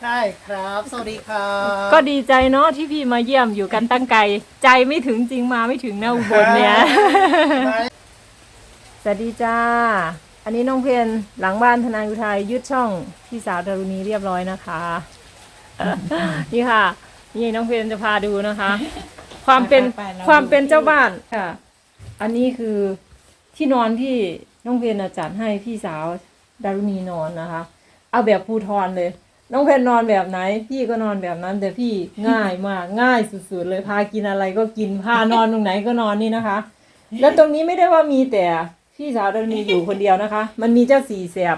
ใช่ครับ สวัสดีครับก็ดีใจเนาะที่พี่มาเยี่ยมอยู่กันตั้งไกล ใจไม่ถึงจริงมาไม่ถึงนะอุบลเนี่ย สวัสดีจ้า อันนี้น้องเพนหลังบ้านทนายอุทัยยึดช่องพี่สาวดารุณีเรียบร้อยนะคะ นี่ค่ะ นี่น้องเพนจะพาดูนะคะ ความเป็นไปๆเราความเป็นดูเจ้าบ้านค่ะ อันนี้คือที่นอนที่น้องเพนน่ะจัดให้พี่สาวดารุณีนอนนะคะ เอาแบบภูทรเลย น้องเพนนอนแบบไหน พี่ก็นอนแบบนั้น แต่พี่ง่ายมากง่ายสุดๆเลยพากินอะไรก็กินพานอนตรงไหนก็นอนนี่นะคะ แล้วตรงนี้ไม่ได้ว่ามีแต่พี่สาวดารุณีอยู่คนเดียวนะคะ มันมีเจ้าสี่แสบ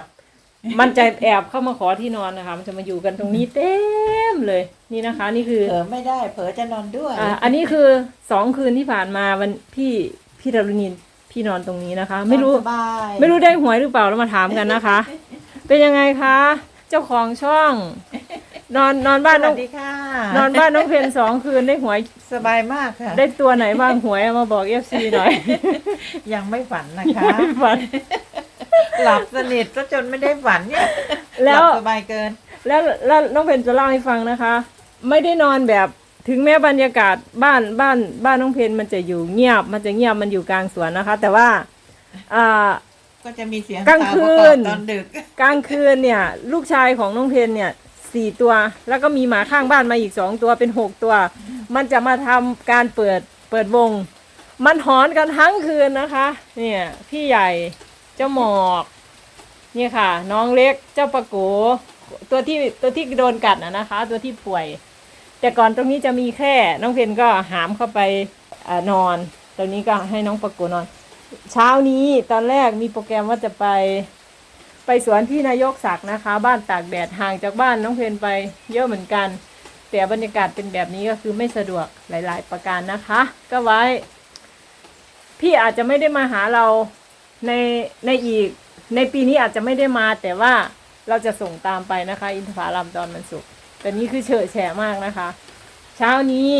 มันจะแอบเข้ามาขอที่นอนนะคะ มันจะมาอยู่กันตรงนี้เต็มเลยนี่นะคะ นี่คือ เผลอไม่ได้ เผลอจะนอนด้วยอ่าอันนี้คือสองคืนที่ผ่านมาวันพี่พี่ดารุณีพี่นอนตรงนี้นะคะ ไม่รู้สบาย ไม่รู้ได้หวยหรือเปล่าเรามาถามกันนะคะ เป็นยังไงคะ เจ้าของช่อง นอนนอนบ้านสน้อวังสดีค่ะนอนบ้านน้องเพนสองคืนได้หวย สบายมากค่ะ ได้ตัวไหนบ้างหวยเอามาบอกเอฟซีหน่อยยังไม่ฝันนะคะฝัน หลับสนิทซะจนไม่ได้ฝันเนี่ยแล้ว หบสบายเกิน แล้วแล้วน้องเพนจะเล่าให้ฟังนะคะ ไม่ได้นอนแบบถึงแม้บรรยากาศบ้านบ้านบ้านน้องเพนมันจะอยู่เงียบ มันจะเงียบมันอยู่กลางสวนนะคะ แต่ว่าอ่า ก็จะมีเสียงกลางคืนข่าวประกอบตอนดึก กลางคืนเนี่ย ลูกชายของน้องเพนเนี่ยสี่ตัว แล้วก็มีหมาข้างบ้านมาอีกสองตัวเป็นหกตัว มันจะมาทำการเปิดเปิดวง มันหอนกันทั้งคืนนะคะ เนี่ย พี่ใหญ่เจ้าหมอกเนี่ยค่ะ น้องเล็กเจ้าปะโกตัวที่ตัวที่โดนกัดนะนะคะ ตัวที่ป่วย แต่ก่อนตรงนี้จะมีแค่น้องเพนก็หามเข้าไปเออนอน ตรงนี้ก็ให้น้องปะโกนอน เช้านี้ตอนแรกมีโปรแกรมว่าจะไปไปสวนที่นายกศักดิ์นะคะ บ้านตากแดดห่างจากบ้านน้องเพนไปเยอะเหมือนกัน แต่บรรยากาศเป็นแบบนี้ก็คือไม่สะดวกหลาย ๆ ประการนะคะ ก็ไว้ พี่อาจจะไม่ได้มาหาเราในในอีก ในปีนี้อาจจะไม่ได้มา แต่ว่าเราจะส่งตามไปนะคะ อินทผลัมตอนมันสุกร์แต่นี่คือเฉอะแฉะมากนะคะ เช้านี้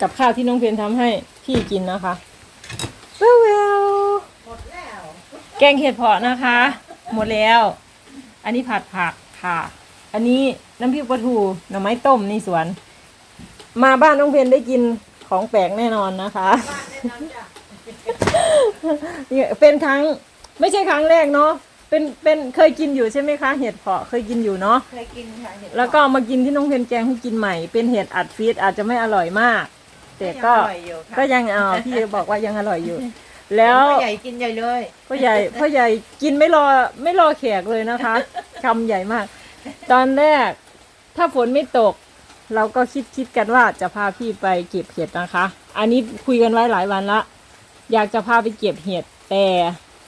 กับข้าวที่น้องเพนทำให้พี่กินนะคะ เวลเวลหมดแล้วแกงเห็ดเพาะนะคะ หมดแล้ว อันนี้ผัดผักค่ะ อันนี้น้ำพริกปลาทูหน่อไม้ต้มในสวน มาบ้านน้องเพนได้กินของแปลกแน่นอนนะคะเนี่ยเป็นครั้งไม่ใช่ครั้งแรกเนาะเป็นเป็นเคยกินอยู่ใช่ไหมคะ เห็ดเพาะเคยกินอยู่เนาะเคยกินค่ะเห็ดแล้วก็เอามากินที่น้องเพนแกงให้กินใหม่ เป็นเห็ดอัดฟีดอาจจะไม่อร่อยมาก แต่ก็ยังอร่อยอยู่ค่ะก็ยังเอาพี่บอกว่ายังอร่อยอยู่ แล้วพ่อใหญ่กินใหญ่เลย พ่อใหญ่พ่อใหญ่กินไม่รอไม่รอแขกเลยนะคะคำใหญ่มาก ตอนแรกถ้าฝนไม่ตก เราก็คิดคิดกันว่าจะพาพี่ไปเก็บเห็ดนะคะ อันนี้คุยกันไว้หลายวันละ อยากจะพาไปเก็บเห็ดแต่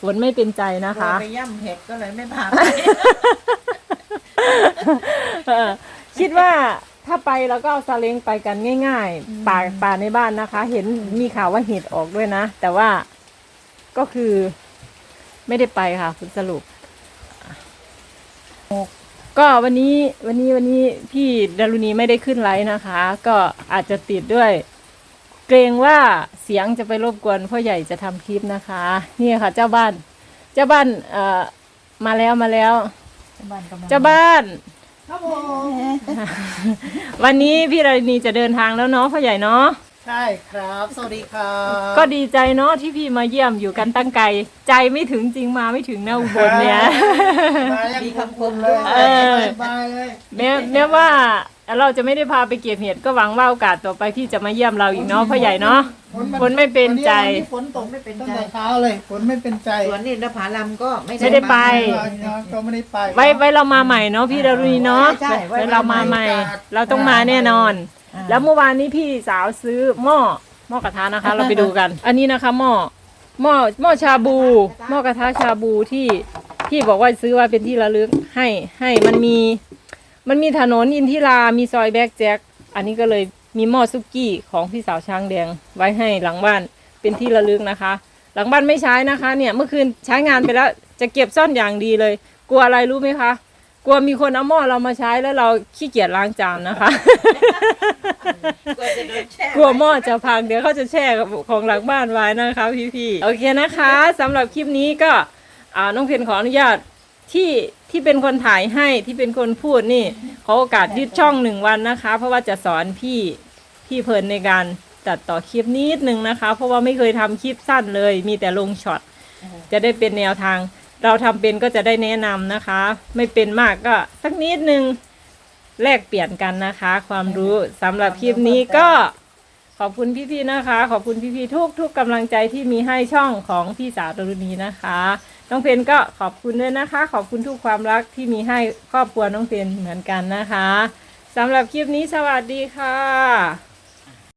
ฝนไม่เป็นใจนะคะเราไปย่ำเห็ดก็เลยไม่พาไปเออคิดว่า ถ้าไปเราก็เอาซาเล้งไปกันง่าย ๆ ป่าป่าในบ้านนะคะ เห็นมีข่าวว่าเห็ดออกด้วยนะ แต่ว่าก็คือไม่ได้ไปค่ะคุณสรุป ก็วันนี้วันนี้วันนี้พี่ดารุณีไม่ได้ขึ้นไลฟ์นะคะ ก็อาจจะติดด้วย เกรงว่าเสียงจะไปรบกวนพ่อใหญ่จะทำคลิปนะคะ นี่ค่ะ เจ้าบ้าน เจ้าบ้านเอ่อมาแล้วมาแล้วบ้านกำลังเจ้าบ้าน ครับผมวันนี้พี่ดารุณีจะเดินทางแล้วเนาะพ่อใหญ่เนาะใช่ครับ สวัสดีครับก็ดีใจเนาะที่พี่มาเยี่ยมอยู่กันตั้งไกล ใจไม่ถึงจริงมาไม่ถึงนะอุบลเนี่ยมายังมีคำคมเลด้วยยเออบายเลยแม้แม้ว่า เราจะไม่ได้พาไปเก็บเห็ดก็หวังว่าโอกาสต่อไปพี่จะมาเยี่ยมเราอีกเนาะพ่อใหญ่เนาะ ฝนไม่เป็นใจ วันนี้ฝนตกไม่เป็นใจตั้งแต่เช้าเลยฝนไม่เป็นใจสวนนี่นภาลัมก็ไม่ไม่ได้ไปก็ไม่ได้ไป ไว้ไว้เรามาใหม่เนาะพี่ดารุณีเนาะใช่ไว้ไว้เรามาใหม่ เราต้องมาแน่นอนอ่าแล้วเมื่อวานนี้พี่สาวซื้อหม้อหม้อกระทะนะคะ เราไปดูกัน อันนี้นะคะหม้อหม้อหม้อชาบูหม้อกระทะชาบูที่พี่บอกว่าซื้อไว้เป็นที่ระลึกให้ให้มันมี มันมีถนนอินทิรา มีซอยแบ็กแจ็ค อันนี้ก็เลยมีหม้อซุกี้ของพี่สาวช้างแดงไว้ให้หลังบ้านเป็นที่ระลึกนะคะ หลังบ้านไม่ใช้นะคะเนี่ยเมื่อคืนใช้งานไปแล้วจะเก็บซ่อนอย่างดีเลย กลัวอะไรรู้ไหมคะ กลัวมีคนเอาหม้อเรามาใช้แล้วเราขี้เกียจล้างจานนะคะ กลัวจะโดนแช่กลัวหม้อจะพังเดี๋ยวเขาจะแช่กับของหลังบ้านไว้นะคะพี่ๆโอเคนะคะสำหรับคลิปนี้ก็อ่าน้องเพนขออนุญาต ที่ที่เป็นคนถ่ายให้ที่เป็นคนพูดนี่ขอโอกาสยึดช่องหนึ่งวันนะคะ เพราะว่าจะสอนพี่พี่เพลินในการตัดต่อคลิปนิดนึงนะคะ เพราะว่าไม่เคยทำคลิปสั้นเลย มีแต่ลงช็อตจะได้เป็นแนวทาง เราทำเป็นก็จะได้แนะนำนะคะ ไม่เป็นมากก็สักนิดนึงแลกเปลี่ยนกันนะคะ ความรู้สำหรับคลิปนี้ก็ ขอบคุณพี่ๆนะคะ ขอบคุณพี่ๆทุกทุกกำลังใจที่มีให้ช่องของพี่สาวตรุณีนะคะน้องเพนก็ขอบคุณด้วยนะคะ ขอบคุณทุกความรักที่มีให้ครอบครัวน้องเพนเหมือนกันนะคะสำหรับคลิปนี้สวัสดีค่ะ